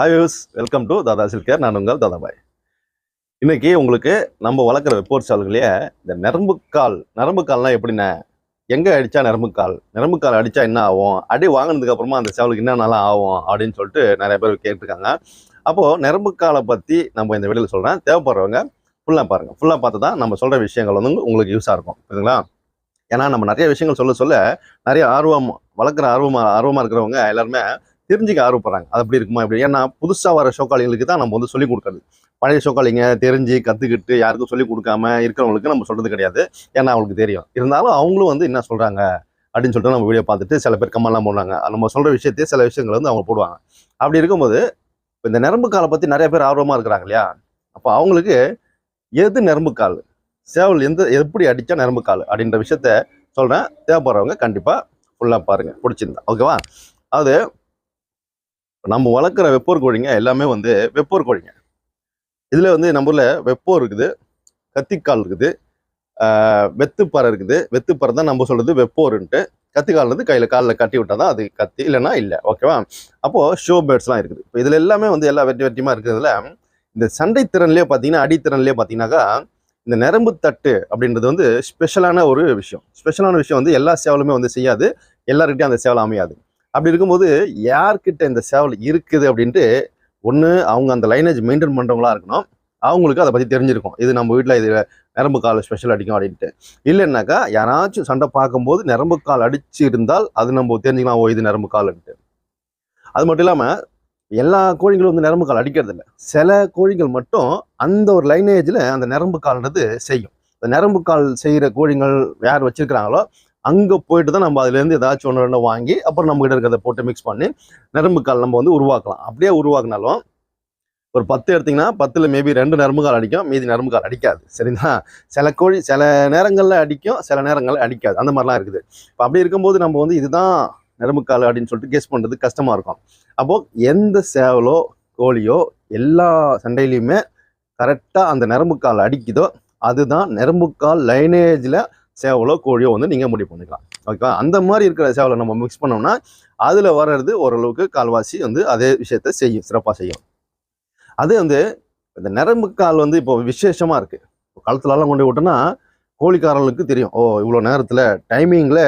Hi views welcome to Dada சில்கேர் நான் உங்கள் தாதாபாய். இன்றைக்கி உங்களுக்கு நம்ம வளர்க்குற வெப்போர் சால்களையே இந்த நரம்புக்கால் கால் எப்படிண்ணே எங்கே அடித்தா நரம்புக்கால் நரம்புக்கால் அடித்தா என்ன ஆகும் அடி வாங்கினதுக்கப்புறமா அந்த சேவலுக்கு என்னென்னலாம் ஆகும் அப்படின்னு சொல்லிட்டு நிறைய பேர் கேட்டிருக்காங்க. அப்போது நரம்புக்காலை பற்றி நம்ம இந்த வீடியோவில் சொல்கிறேன் தேவைப்படுறவங்க ஃபுல்லாக பாருங்கள் ஃபுல்லாக பார்த்து தான் நம்ம சொல்கிற விஷயங்கள் வந்து உங்களுக்கு யூஸாக இருக்கும். புரியுதுங்களா? ஏன்னா நம்ம நிறைய விஷயங்கள் சொல்ல சொல்ல நிறைய ஆர்வம் வளர்க்குற ஆர்வமாக ஆர்வமாக இருக்கிறவங்க எல்லாருமே தெரிஞ்சுக்க ஆர்வப்படுறாங்க. அது அப்படி இருக்குமா இப்படி? ஏன்னா புதுசாக வர ஷோக்காளிங்களுக்கு தான் நம்ம வந்து சொல்லிக் கொடுக்குறது. பழைய ஷோக்காளிங்க தெரிஞ்சு கற்றுக்கிட்டு யாருக்கும் சொல்லிக் கொடுக்காம இருக்கிறவங்களுக்கு நம்ம சொல்கிறது கிடையாது. ஏன்னா அவங்களுக்கு தெரியும். இருந்தாலும் அவங்களும் வந்து என்ன சொல்கிறாங்க அப்படின்னு சொல்லிட்டு நம்ம வீடியோ பார்த்துட்டு சில பேர் கமெண்ட்லாம் போடுறாங்க நம்ம சொல்கிற விஷயத்தையே சில விஷயங்கள் வந்து அவங்க போடுவாங்க. அப்படி இருக்கும்போது இந்த நரம்பு காலை பற்றி நிறைய பேர் ஆர்வமாக இருக்கிறாங்க இல்லையா? அப்போ அவங்களுக்கு எது நரம்பு கால்? சேவல் எந்த எப்படி அடித்தா நரம்பு கால்? அப்படின்ற விஷயத்த சொல்கிறேன் தேவைப்படுறவங்க கண்டிப்பாக ஃபுல்லாக பாருங்கள் பிடிச்சிருந்தா. ஓகேவா அது நம்ம வளர்க்குற வெப்போர் கோழிங்க எல்லாமே வந்து வெப்போர் கோழிங்க. இதில் வந்து நம்ம ஊரில் வெப்போர் இருக்குது கத்திக்கால் இருக்குது வெத்துப்பறை இருக்குது. வெத்துப்பறை தான் நம்ம சொல்கிறது வெப்போருன்ட்டு. கத்திக்கால் வந்து கையில் காலில் கட்டி விட்டால் தான் அது கத்தி இல்லைன்னா இல்லை. ஓகேவா அப்போது ஷோ பேர்ட்ஸ்லாம் இருக்குது. இப்போ இதில் எல்லாமே வந்து எல்லா வெட்டி வெட்டியமாக இருக்கிறதுல இந்த சண்டை திறன்லேயே பார்த்தீங்கன்னா அடித்திறன்லேயே பார்த்தீங்கன்னாக்கா இந்த நரம்பு தட்டு அப்படின்றது வந்து ஸ்பெஷலான ஒரு விஷயம். ஸ்பெஷலான விஷயம் வந்து எல்லா சேவலுமே வந்து செய்யாது. எல்லாருக்கிட்டையும் அந்த சேவல் அமையாது. அப்படி இருக்கும்போது யார்கிட்ட இந்த சேவல் இருக்குது அப்படின்ட்டு ஒன்று அவங்க அந்த லைனேஜ் மெயின்டைன் பண்ணுறவங்களா இருக்கணும். அவங்களுக்கு அதை பற்றி தெரிஞ்சிருக்கும். இது நம்ம வீட்டில் இது நரம்பு கால் ஸ்பெஷல் அடிக்கும் அப்படின்ட்டு. இல்லைன்னாக்கா யாராச்சும் சண்டை பார்க்கும்போது நரம்பு கால் அடிச்சு இருந்தால் அது நம்ம தெரிஞ்சுக்கலாம் ஓ இது நரம்பு கால்ன்ட்டு. அது மட்டும் இல்லாமல் எல்லா கோழிகளும் வந்து நரம்பு கால் அடிக்கிறது இல்லை. சில கோழிகள் மட்டும் அந்த ஒரு லைனேஜில் அந்த நரம்பு கால்ன்றது செய்யும். இந்த நரம்பு கால் செய்கிற கோழிகள் யார் வச்சுருக்கிறாங்களோ அங்கே போயிட்டு தான் நம்ம அதுலேருந்து ஏதாச்சும் ஒன்று ரெண்டு வாங்கி அப்புறம் நம்மகிட்ட இருக்கிறத போட்டு மிக்ஸ் பண்ணி நரம்புக்கால் நம்ம வந்து உருவாக்கலாம். அப்படியே உருவாக்குனாலும் ஒரு பத்து எடுத்திங்கன்னா பத்தில் மேபி ரெண்டு நரம்புகால் அடிக்கும் மீதி நரம்புகால் அடிக்காது. சரிங்களா? சில கோழி சில நேரங்களில் அடிக்கும் சில நேரங்களில் அடிக்காது. அந்த மாதிரிலாம் இருக்குது. இப்போ அப்படி இருக்கும்போது நம்ம வந்து இதுதான் நரம்புக்கால் அப்படின்னு சொல்லிட்டு கெஸ் பண்ணுறது கஷ்டமாக இருக்கும். அப்போது எந்த சேவலோ கோழியோ எல்லா சண்டையிலையுமே கரெக்டாக அந்த நரம்புக்கால் அடிக்குதோ அதுதான் நரம்புக்கால் லைனேஜில் சேவலோ கோழியோ வந்து நீங்கள் முடிவு பண்ணிக்கலாம். ஓகேவா அந்த மாதிரி இருக்கிற சேவலை நம்ம மிக்ஸ் பண்ணோம்னா அதில் வர்றது ஓரளவுக்கு கால்வாசி வந்து அதே விஷயத்த செய்யும் சிறப்பாக செய்யும். அது வந்து இந்த நரம்பு கால் வந்து இப்போ விசேஷமாக இருக்குது இப்போ களத்துலலாம் கொண்டு விட்டோன்னா கோழிக்காரர்களுக்கு தெரியும். ஓ இவ்வளோ நேரத்தில் டைமிங்கில்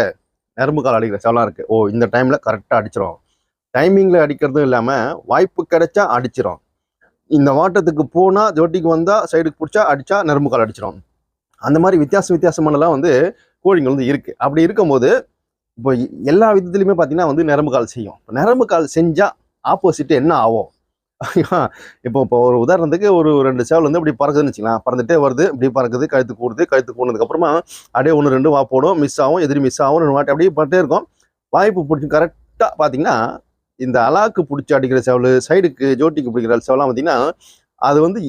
நரம்பு கால் அடிக்கிற சேவலாம் இருக்குது ஓ இந்த டைமில் கரெக்டாக அடிச்சிடும் டைமிங்கில் அடிக்கிறதும் இல்லாமல் வாய்ப்பு கிடைச்சா அடிச்சிடும் இந்த வாட்டத்துக்கு போனால் ஜோட்டிக்கு வந்தால் சைடுக்கு பிடிச்சா அடித்தா நரம்பு கால் அடிச்சிடும் அந்த மாதிரி வித்தியாச வித்தியாசமானலாம் வந்து கோழிகள் வந்து இருக்குது அப்படி இருக்கும்போது இப்போ எல்லா விதத்துலையுமே பார்த்தீங்கன்னா வந்து நரம்பு கால் செய்யும். இப்போ நரம்பு கால் செஞ்சால் ஆப்போசிட் என்ன ஆகும்? இப்போ இப்போ ஒரு உதாரணத்துக்கு ஒரு ரெண்டு சேவல் வந்து இப்படி பறக்குதுன்னு வச்சுக்கலாம் பறந்துட்டே வருது இப்படி பறக்குது கழுத்து கூடுது கழுத்து கூடுனதுக்கு அப்படியே ஒன்று ரெண்டு வா போடும். மிஸ் ஆகும் எதிரி மிஸ் ஆகும் ரெண்டு வாட்டி அப்படியே பட்டே இருக்கும். வாய்ப்பு பிடிச்சி கரெக்டாக பார்த்தீங்கன்னா இந்த அலாக்கு பிடிச்சி அடிக்கிற சேவல் சைடுக்கு ஜோட்டிக்கு பிடிக்கிற சேவலாம் பார்த்தீங்கன்னா அது வந்து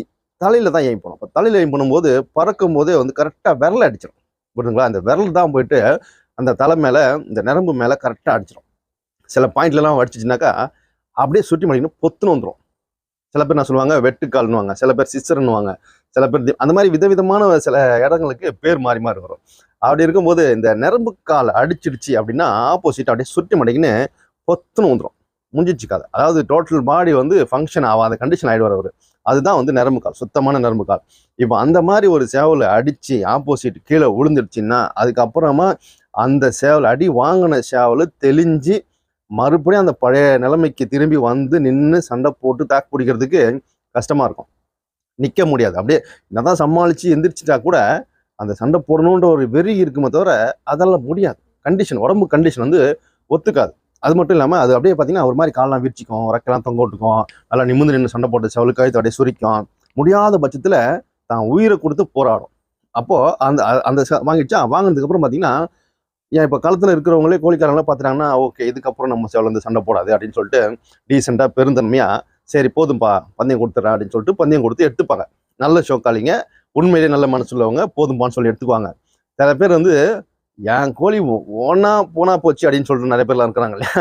தலையில் தான் எய்ம் பண்ணும் அப்போ தலையில் எய்ம் பண்ணும்போது பறக்கும் போதே வந்து கரெக்டாக விரல அடிச்சிடும் புரியுதுங்களா? அந்த விரல் தான் போயிட்டு அந்த தலை மேலே இந்த நரம்பு மேலே கரெக்டாக அடிச்சிடும் சில பாயிண்ட்லலாம் அடிச்சிச்சுனாக்கா அப்படியே சுற்றி மடிக்கணும் பொத்துன்னு வந்துடும் சில பேர் என்ன சொல்லுவாங்க? வெட்டுக்கால்னுவாங்க. சில பேர் சிஸ்டர்னுவாங்க சில பேர் அந்த மாதிரி விதவிதமான சில இடங்களுக்கு பேர் மாறி மாறி வரும். அப்படி இருக்கும்போது இந்த நரம்பு கால் அடிச்சிடுச்சு அப்படின்னா ஆப்போசிட் அப்படியே சுற்றி மடிக்குன்னு பொத்துன்னு வந்துடும் முடிஞ்சிச்சு கதை அதாவது டோட்டல் பாடி வந்து ஃபங்க்ஷன் ஆகாத கண்டிஷன் ஆகிடுவார் அவர். அதுதான் வந்து நரம்பு கால் சுத்தமான நரம்பு கால் இப்போ அந்த மாதிரி ஒரு சேவலை அடித்து ஆப்போசிட் கீழே விழுந்துடுச்சின்னா அதுக்கப்புறமா அந்த சேவல் அடி வாங்கின சேவல் தெளிஞ்சு மறுபடியும் அந்த பழைய நிலைமைக்கு திரும்பி வந்து நின்று சண்டை போட்டு தாக்கு பிடிக்கிறதுக்கு கஷ்டமாக இருக்கும். நிற்க முடியாது. அப்படியே என்னதான் சமாளித்து எந்திரிச்சிட்டா கூட அந்த சண்டை போடணுன்ற ஒரு வெறி இருக்குமே தவிர அதெல்லாம் முடியாது. கண்டிஷன் உடம்பு கண்டிஷன் வந்து ஒத்துக்காது. அது மட்டும் இல்லாமல் அது அப்படியே பார்த்தீங்கன்னா ஒரு மாதிரி காலெல்லாம் விரிச்சிக்கும் ரெக்கெல்லாம் தொங்க விட்டுக்கும் நல்லா நிமிர்ந்து நின்று சண்டை போட்டு செவலுக்காய் அப்படியே சுரிக்கும். முடியாத பட்சத்தில் தான் உயிரை கொடுத்து போராடும். அப்போது அந்த அந்த வாங்கிடுச்சா? வாங்கினதுக்கப்புறம் பார்த்தீங்கன்னா ஏன் இப்போ காலத்தில் இருக்கிறவங்களே கோழிக்காரங்களாம் பார்த்துட்டாங்கன்னா ஓகே இதுக்கப்புறம் நம்ம சேவல் வந்து சண்டை போடாது அப்படின்னு சொல்லிட்டு டீசெண்டாக பெருந்தன்மையாக சரி போதும்பா பந்தயம் கொடுத்துட்றேன் அப்படின்னு சொல்லிட்டு பந்தயம் கொடுத்து எடுத்துப்பாங்க. நல்ல ஷோக்காளிங்க உண்மையிலேயே நல்ல மனசு உள்ளவங்க போதும்பான்னு சொல்லி எடுத்துக்குவாங்க. சில பேர் வந்து என் கோழி ஒன்றா போனால் போச்சு அப்படின்னு சொல்லிட்டு நிறைய பேர்லாம் இருக்கிறாங்க இல்லையா?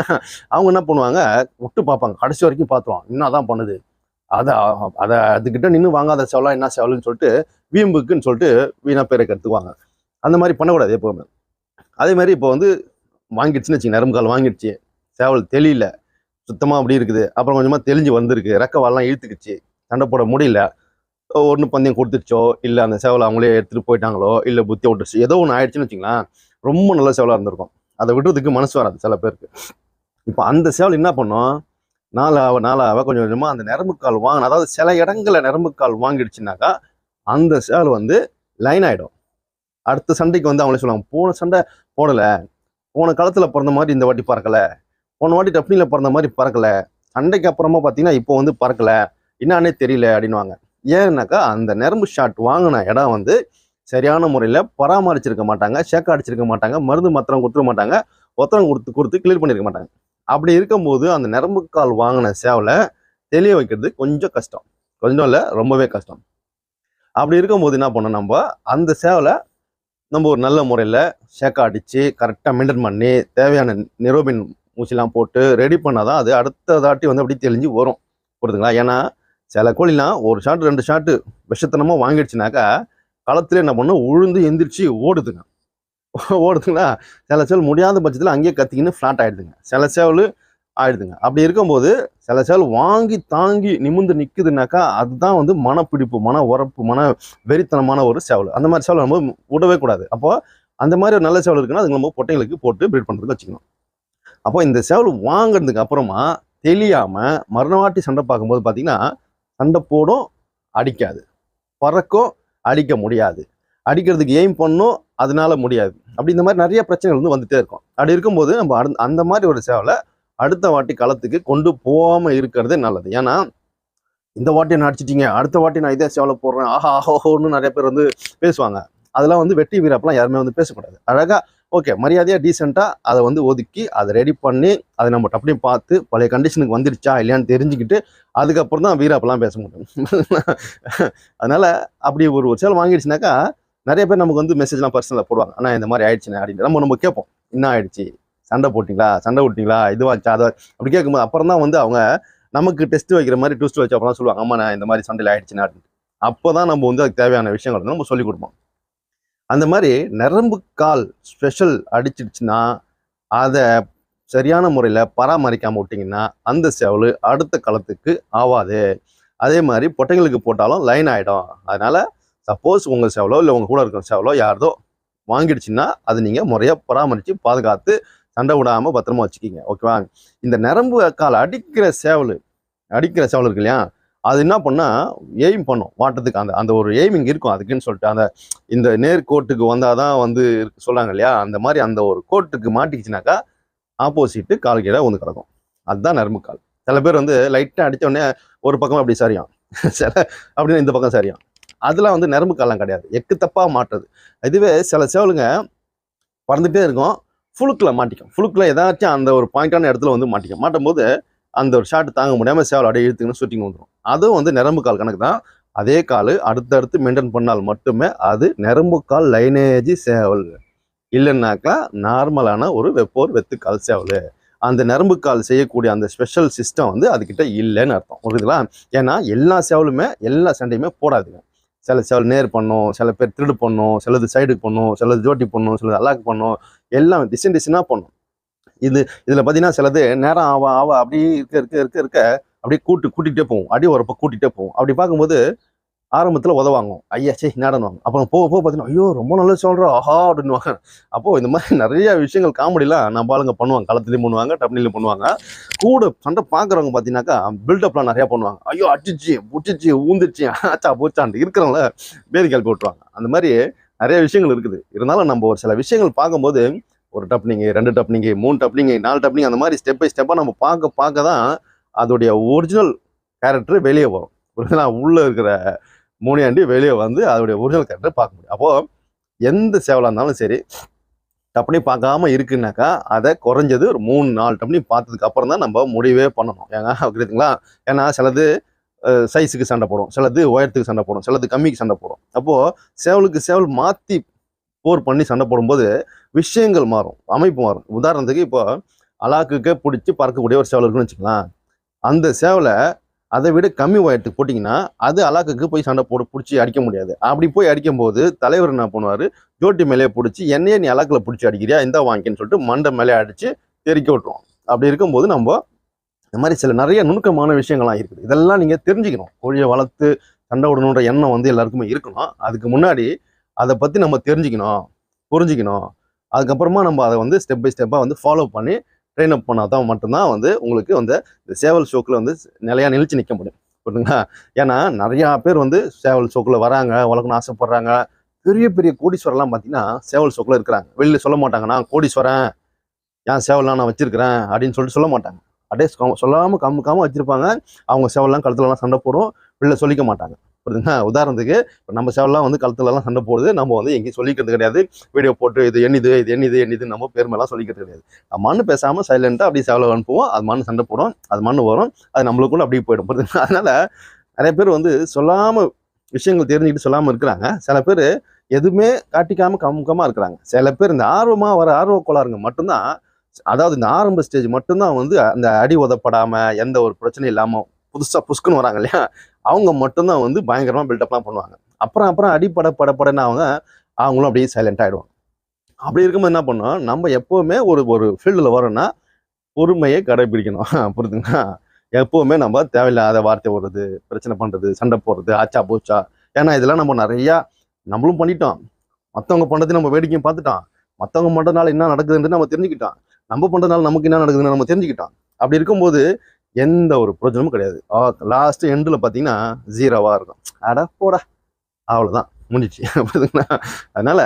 அவங்க என்ன பண்ணுவாங்க? விட்டு பார்ப்பாங்க. கடைசி வரைக்கும் பார்த்துருவான் என்னதான் பண்ணுது. அதை அதை அதுக்கிட்ட நின்று வாங்காத செவலாம் என்ன செவலுன்னு சொல்லிட்டு வீம்புக்குன்னு சொல்லிட்டு வீணா பேரை கற்றுக்குவாங்க அந்த மாதிரி பண்ணக்கூடாது எப்போவுமே. அதே மாதிரி இப்போ வந்து வாங்கிடுச்சுன்னு வச்சுங்க நரம்பு கால் வாங்கிடுச்சு. சேவல் தெளியல. சுத்தமாக அப்படி இருக்குது. அப்புறம் கொஞ்சமாக தெளிஞ்சு வந்திருக்கு. ரெக்க வால்லாம் இழுத்துக்குச்சு. சண்டை போட முடியல. ஒன்று பந்தயம் கொடுத்துருச்சோ? இல்லை அந்த சேவலை அவங்களே எடுத்துகிட்டு போயிட்டாங்களோ? இல்லை புத்தி விட்டுருச்சு ஏதோ ஒன்று ஆயிடுச்சுன்னு வச்சிங்களேன் ரொம்ப நல்ல சேவலாக இருந்திருக்கும். அதை விடுறதுக்கு மனசு வராது சில பேருக்கு. இப்போ அந்த சேவல் என்ன பண்ணும்? நாளாவ நாளாவ கொஞ்சம் கொஞ்சமாக அந்த நரம்பு வாங்கின அதாவது சில இடங்களில் நரம்பு கால் வாங்கிடுச்சுனாக்கா அந்த சேவல் வந்து லைன் ஆகிடும் அடுத்த சண்டைக்கு வந்து அவங்களே சொல்லுவாங்க போன சண்டை போடலை. போன காலத்தில் பிறந்த மாதிரி இந்த வாட்டி பறக்கலை. போன வாட்டி டப்னியில் பிறந்த மாதிரி பறக்கலை. சண்டைக்கு அப்புறமா பார்த்தீங்கன்னா இப்போ வந்து பறக்கலை. என்னான்னே தெரியல அப்படின்னுவாங்க. ஏன்னாக்கா அந்த நரம்பு ஷாட் வாங்கின இடம் வந்து சரியான முறையில் பராமரிச்சிருக்க மாட்டாங்க ஷேக் அடிச்சிருக்க மாட்டாங்க மருந்து மாத்திரம் கொடுத்துருக்க மாட்டாங்க ஒத்தரம் கொடுத்து கொடுத்து கிளியர் பண்ணியிருக்க மாட்டாங்க. அப்படி இருக்கும்போது அந்த நரம்பு கால் வாங்கின சேவலை தெளிய வைக்கிறது கொஞ்சம் கஷ்டம். கொஞ்சம் இல்லை ரொம்பவே கஷ்டம். அப்படி இருக்கும்போது என்ன பண்ணோம் நம்ம? அந்த சேவலை நம்ம ஒரு நல்ல முறையில் ஷேக்கா அடித்து கரெக்டாக மெயின்டைன் பண்ணி தேவையான நிரோபின் ஊசிலாம் போட்டு ரெடி பண்ணால் தான் அது அடுத்த தாட்டி வந்து அப்படி தெளிஞ்சு வரும். புரியுதுங்களா? ஏன்னா சில கோழிலாம் ஒரு ஷாட் ரெண்டு ஷாட்டு விஷத்தனமாக வாங்கிடுச்சுனாக்கா களத்துல என்ன பண்ணும்? உழுந்து எந்திரிச்சு ஓடுதுங்க. ஓடுதுங்களா? சில சேவல் முடியாத பட்சத்தில் அங்கேயே கத்திக்கின்னு ஃப்ளாட் ஆகிடுதுங்க சில சேவல் ஆயிடுதுங்க. அப்படி இருக்கும்போது சில சேவல் வாங்கி தாங்கி நிமிர்ந்து நிற்குதுனாக்கா அதுதான் வந்து மனப்பிடிப்பு மன உரப்பு மன வெறித்தனமான ஒரு சேவல். அந்த மாதிரி சேவல் நம்ம விடவே கூடாது. அப்போ அந்த மாதிரி ஒரு நல்ல சேவல் இருக்குன்னா அதுங்க நம்ம பொட்டைங்களுக்கு போட்டு பிரீட் பண்ணுறதுக்கு வச்சுக்கணும். அப்போ இந்த சேவல் வாங்குறதுக்கு அப்புறமா தெரியாமல் மறுநாட்டி சண்டை பார்க்கும்போது பார்த்தீங்கன்னா சண்டை போடும் அடிக்காது பறக்கும் அடிக்க முடியாது அடிக்கிறதுக்கு எய்ம் பண்ணும் அதனால முடியாது அப்படி இந்த மாதிரி நிறைய பிரச்சனைகள் வந்து வந்துட்டே இருக்கும் அப்படி இருக்கும்போது நம்ம அடுத்த- அந்த மாதிரி ஒரு சேவலை அடுத்த வாட்டி களத்துக்கு கொண்டு போகாமல் இருக்கிறதே நல்லது ஏன்னா இந்த வாட்டி நான் அடிச்சிட்டிங்க அடுத்த வாட்டி நான் இதே சேவலை போடுறேன் ஆஹா ஆஹோன்னு நிறைய பேர் வந்து பேசுவாங்க அதெல்லாம் வந்து வெட்டி வீரப்பெல்லாம் யாருமே வந்து பேசக்கூடாது அழகாக ஓகே மரியாதையாக டீசெண்டாக அதை வந்து ஒதுக்கி அதை ரெடி பண்ணி அதை நம்ம அப்படியே பார்த்து பழைய கண்டிஷனுக்கு வந்துடுச்சா இல்லையான்னு தெரிஞ்சுக்கிட்டு அதுக்கப்புறம் தான் வீராப்பெல்லாம் பேச முடியும். அதனால் அப்படி ஒரு ஒரு சேவல் வாங்கிடுச்சுனாக்கா நிறைய பேர் நமக்கு வந்து மெசேஜ்லாம் பர்சனலாக போடுவாங்க. ஆனால் இந்த மாதிரி ஆயிடுச்சுண்ணே அப்படின்னு நம்ம நம்ம கேட்போம். என்ன ஆயிடுச்சு? சண்டை போட்டிங்களா? சண்டை விட்டிங்களா இதுவாச்சா அதை அப்படி கேட்கும்போது அப்புறம் தான் வந்து அவங்க நமக்கு டெஸ்ட் வைக்கிற மாதிரி டூஸ்ட் வச்சு அப்புறம் சொல்லுவாங்க. அம்மா நான் இந்த மாதிரி சண்டையில் ஆயிடுச்சுன்னா அப்படின்னு அப்போ தான் நம்ம வந்து அதுக்கு தேவையான விஷயங்கள் வந்து நம்ம சொல்லிக் கொடுப்போம். அந்த மாதிரி நரம்பு கால் ஸ்பெஷல் அடிச்சிடுச்சுன்னா அதை சரியான முறையில் பராமரிக்காமல் விட்டிங்கன்னா அந்த செவல் அடுத்த களத்துக்கு ஆவாது. அதே மாதிரி பொட்டைங்களுக்கு போட்டாலும் லைன் ஆகிடும் அதனால் சப்போஸ் உங்கள் செவலோ இல்லை உங்கள் கூட இருக்கிற செவலோ யாரதோ வாங்கிடுச்சுன்னா அது நீங்கள் முறையாக பராமரித்து பாதுகாத்து சண்டை விடாமல் பத்திரமா வச்சுக்கிங்க. ஓகேவா இந்த நரம்பு கால் அடிக்கிற சேவல் அடிக்கிற சேவல் இருக்கு இல்லையா? அது என்ன பண்ணால் எய்ம் பண்ணும். வாட்டத்துக்கு அந்த அந்த ஒரு எய்மிங் இருக்கும். அதுக்குன்னு சொல்லிட்டு அந்த இந்த நேர் வந்தால் தான் வந்து சொல்கிறாங்க இல்லையா? அந்த மாதிரி அந்த ஒரு கோட்டுக்கு மாட்டிக்கிச்சுனாக்கா ஆப்போசிட்டு கால் கீழே வந்து கிடக்கும். அதுதான் நரம்பு கால். சில பேர் வந்து லைட்டாக அடிச்ச உடனே ஒரு பக்கம் அப்படி சரியும். சில அப்படின்னு இந்த பக்கம் சரியும். அதெல்லாம் வந்து நரம்பு காலம் கிடையாது. எக்கு தப்பாக மாட்டுறது. இதுவே சில சேவலுங்க பறந்துகிட்டே இருக்கும். ஃபுலுக்கில் மாட்டிக்கும். ஃபுலுக்கில் ஏதாச்சும் அந்த ஒரு பாயிண்டான இடத்துல வந்து மாட்டிக்கும். மாட்டும் போது அந்த ஒரு ஷாட் தாங்க முடியாமல் சேவல் அப்படியே இழுத்துக்கணும் ஷூட்டிங் வந்துடும் அதுவும் வந்து நரம்பு கால் கணக்கு தான். அதே கால் அடுத்தடுத்து மெயின்டைன் பண்ணால் மட்டுமே அது நரம்பு கால் லைனேஜ் சேவல். இல்லைன்னாக்கா நார்மலான ஒரு வெப்போர் வெத்துக்கால் சேவல். அந்த நரம்பு கால் செய்யக்கூடிய அந்த ஸ்பெஷல் சிஸ்டம் வந்து அதுக்கிட்ட இல்லைன்னு அர்த்தம். புரியுதுங்களா? ஏன்னா எல்லா சேவலுமே எல்லா சண்டையுமே போடாதுங்க. சில சேவல் நேர் பண்ணும் சில பேர் திருடு பண்ணும் சிலது சைடுக்கு பண்ணும் சிலது ஜோட்டி பண்ணும் சிலது அலாக் பண்ணும். எல்லாம் டிசைன் டிசைனாக பண்ணும். இது இதில் பார்த்தீங்கன்னா சிலது நேரம் ஆவ ஆவ அப்படி இருக்க இருக்க இருக்க இருக்க அப்படியே கூட்டு கூட்டிகிட்டே போவோம். அடி உரப்ப கூட்டிகிட்டே போவோம். அப்படி பார்க்கும்போது ஆரம்பத்தில் உதவாங்க. ஐயா சே நடனுவாங்க அப்புறம் போக போக பார்த்தீங்கன்னா ஐயோ ரொம்ப நல்லா சொல்கிறோம் ஆஹா அப்படின்னுவாங்க அப்போது இந்த மாதிரி நிறைய விஷயங்கள் காமெடிலாம் நம்ம ஆளுங்க பண்ணுவாங்க. களத்துலேயும் பண்ணுவாங்க டப்னிலையும் பண்ணுவாங்க. கூட சண்டை பார்க்குறவங்க பார்த்தீங்கன்னாக்கா பில்டப்லாம் நிறையா பண்ணுவாங்க. ஐயோ அடிச்சு புடிச்சிச்சு ஊந்துச்சு ஆச்சா போச்சான்ட்டு இருக்கிறவங்கள பேர் கிளப்பி விட்டுருவாங்க அந்த மாதிரி நிறைய விஷயங்கள் இருக்குது. இருந்தாலும் நம்ம ஒரு சில விஷயங்கள் பார்க்கும்போது ஒரு டப்னிங்கு ரெண்டு டப்னிங்கு மூணு டப்னிங்கு நாலு டப்னிங் அந்த மாதிரி ஸ்டெப் பை ஸ்டெப்பாக நம்ம பார்க்க பார்க்க தான் அதோடைய ஒரிஜினல் கேரக்டர் வெளியே வரும். புரியுதுங்களா? உள்ளே இருக்கிற மூணியாண்டி வெளியே வந்து அதோடைய ஒரிஜினல் கேரக்டர் பார்க்க முடியும். அப்போது எந்த சேவலாக இருந்தாலும் சரி டப்னி பார்க்காம இருக்குன்னாக்கா அதை குறைஞ்சது ஒரு மூணு நாலு டப்னி பார்த்ததுக்கு அப்புறம் தான் நம்ம முடிவே பண்ணணும். ஏங்க அப்படிங்களா ஏன்னா சிலது சைஸுக்கு சண்டை போடும். சிலது உயரத்துக்கு சண்டை போடும். சிலது கம்மிக்கு சண்டை போடும். அப்போது சேவலுக்கு சேவல் மாற்றி போர் பண்ணி சண்டை போடும்போது விஷயங்கள் மாறும் அமைப்பு மாறும். உதாரணத்துக்கு இப்போ அலாக்குக்கே பிடிச்சி பறக்கக்கூடிய ஒரு சேவல் இருக்குன்னு வச்சுக்கலாம் அந்த சேவலை அதை விட கம்மி உயரத்துக்கு போட்டிங்கன்னா அது அலாக்குக்கு போய் சண்டை போட்டு பிடிச்சி அடிக்க முடியாது. அப்படி போய் அடிக்கும்போது தலைவர் என்ன பண்ணுவார்? ஜோட்டி மேலேயே பிடிச்சி என்னையே நீ அலாக்கில் பிடிச்சி அடிக்கிறியா? இந்த வாங்கின்னு சொல்லிட்டு மண்டை மேலே அடித்து தெறிக்க விட்டுருவோம் அப்படி இருக்கும்போது நம்ம இந்த மாதிரி சில நிறைய நுணுக்கமான விஷயங்கள்லாம் இருக்குது இதெல்லாம் நீங்கள் தெரிஞ்சுக்கணும். கோழியை வளர்த்து சண்டை விடணுன்ற எண்ணம் வந்து எல்லாருக்குமே இருக்கணும். அதுக்கு முன்னாடி அதை பற்றி நம்ம தெரிஞ்சுக்கணும் புரிஞ்சுக்கணும். அதுக்கப்புறமா நம்ம அதை வந்து ஸ்டெப் பை ஸ்டெப்பாக வந்து ஃபாலோ பண்ணி ட்ரெயின் அப் பண்ணால் தான் மட்டும்தான் வந்து உங்களுக்கு வந்து இந்த சேவல் ஷோக்கில் வந்து நிலையாக நிலச்சி நிற்க முடியும். புரியுதுங்களா ஏன்னா நிறையா பேர் வந்து சேவல் ஷோக்கில் வராங்க வளர்க்கணும்னு ஆசைப்படுறாங்க. பெரிய பெரிய கோடீஸ்வரர்லாம் பார்த்தீங்கன்னா சேவல் ஷோக்கில் இருக்கிறாங்க. வெளியில் சொல்ல மாட்டாங்க நான் கோடீஸ்வரன் ஏன் சேவல்லாம் நான் வச்சிருக்கிறேன்? அப்படின்னு சொல்லிட்டு சொல்ல மாட்டாங்க. அப்படியே சொல்லாமல் சொல்லாம வச்சுருப்பாங்க. அவங்க சேவல்லாம் கழுத்துலலாம் சண்டை போடும் வெளில சொல்லிக்க மாட்டாங்க. புரியுதுங்களா? உதாரணத்துக்கு இப்போ நம்ம சேவல்லாம் வந்து கழுத்துலலாம் சண்டை போடுது நம்ம வந்து எங்கேயும் சொல்லிக்கிறது கிடையாது. வீடியோ போட்டு இது என்னது இது என்னது என்னது நம்ம பெருமைலாம் சொல்லிக்கிறது கிடையாது. அது மண்ணு பேசாமல் சைலண்ட்டாக அப்படியே சேவலை அனுப்புவோம் அது மண்ணு சண்டை போடும் அது மண்ணு வரும் அது நம்மளுக்குள்ள அப்படியே போயிடும் புரியுதுங்களா? அதனால் நிறைய பேர் வந்து சொல்லாமல் விஷயங்கள் தெரிஞ்சுக்கிட்டு சொல்லாமல் இருக்கிறாங்க. சில பேர் எதுவுமே காட்டிக்காமல் கமுக்கமாக இருக்கிறாங்க. சில பேர் இந்த ஆர்வமாக வர ஆர்வ கோளாறுங்க மட்டும்தான் அதாவது இந்த ஆரம்ப ஸ்டேஜ் மட்டும்தான் வந்து அந்த அடி உதப்படாமல் எந்த ஒரு பிரச்சனையும் இல்லாமல் புதுசாக புஷ்குன்னு வராங்க இல்லையா? அவங்க மட்டும்தான் வந்து பயங்கரமாக பில்டப்லாம் பண்ணுவாங்க. அப்புறம் அப்புறம் அடிப்பட படப்படன்னு அவங்க அவங்களும் அப்படியே சைலண்ட் ஆகிடுவாங்க அப்படி இருக்கும்போது என்ன பண்ணோம் நம்ம எப்போவுமே ஒரு ஒரு ஃபீல்டில் வரோம்னா பொறுமையை கடைபிடிக்கணும். புரிதுங்களா எப்போவுமே நம்ம தேவையில்லாத வார்த்தை ஓடுறது பிரச்சனை பண்ணுறது சண்டை போடுறது ஆச்சா போச்சா. ஏன்னா இதெல்லாம் நம்ம நிறையா நம்மளும் பண்ணிட்டோம். மற்றவங்க பண்ணதை நம்ம வேடிக்கையும் பார்த்துட்டோம். மற்றவங்க பண்ணுறதுனால என்ன நடக்குதுன்னு நம்ம தெரிஞ்சுக்கிட்டோம். நம்ம பண்ணுறதுனால நமக்கு என்ன நடக்குதுன்னு நம்ம தெரிஞ்சுக்கிட்டோம். அப்படி இருக்கும்போது எந்த ஒரு பிரயோஜனமும் கிடையாது. லாஸ்ட் எண்டில் பார்த்தீங்கன்னா ஜீரோவாக இருக்கும். அட போடா. அவ்வளோதான் முடிஞ்சிச்சு. புரியுதுங்களா? அதனால்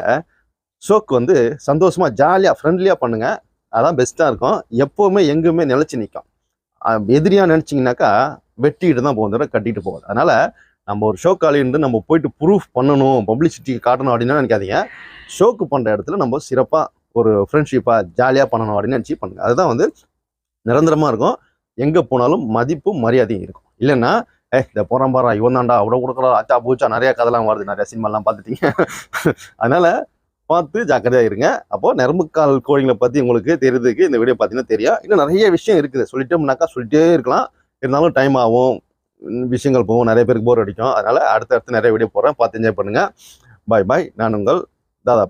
ஷோக்கு வந்து சந்தோஷமாக ஜாலியாக ஃப்ரெண்ட்லியாக பண்ணுங்கள் அதான் பெஸ்ட்டாக இருக்கும். எப்போவுமே எங்குமே நிலச்சி நிற்கும் எதிரியாக நினச்சிங்கனாக்கா வெட்டிட்டு தான் போகும். தடவை கட்டிட்டு போகாது. அதனால் நம்ம ஒரு ஷோ காலின்னு நம்ம போயிட்டு ப்ரூஃப் பண்ணணும் பப்ளிசிட்டி காட்டணும் அப்படின்னு நினைக்காதீங்க. ஷோக்கு பண்ணுற இடத்துல நம்ம சிறப்பாக ஒரு ஃப்ரெண்ட்ஷிப்பாக ஜாலியாக பண்ணணும் அப்படின்னு நினச்சி பண்ணுங்கள் அதுதான் வந்து நிரந்தரமாக இருக்கும். எங்கே போனாலும் மதிப்பும் மரியாதையும் இருக்கும். இல்லைன்னா ஏ இந்த போகிறான் பாரா இவன் தான்டா அவ்வளோ கொடுக்குறா அச்சா பூச்சா நிறைய கதைலாம் வருது நிறையா சினிமாலாம் பார்த்துட்டீங்க. அதனால் பார்த்து ஜாக்கிரதையாக இருங்க. அப்போ நரம்புக்கால் கோழிங்களை பற்றி உங்களுக்கு தெரியுதுக்கு இந்த வீடியோ பார்த்தீங்கன்னா தெரியும். இன்னும் நிறைய விஷயம் இருக்குது. சொல்லிட்டோம்னாக்கா சொல்லிட்டே இருக்கலாம். இருந்தாலும் டைம் ஆகும் விஷயங்கள் போகும் நிறைய பேருக்கு போர் அடிக்கும். அதனால் அடுத்தடுத்து நிறைய வீடியோ போடுறேன். பார்த்து என்ஜாய் பண்ணுங்கள் பாய் பாய் நான் உங்கள் தாதா.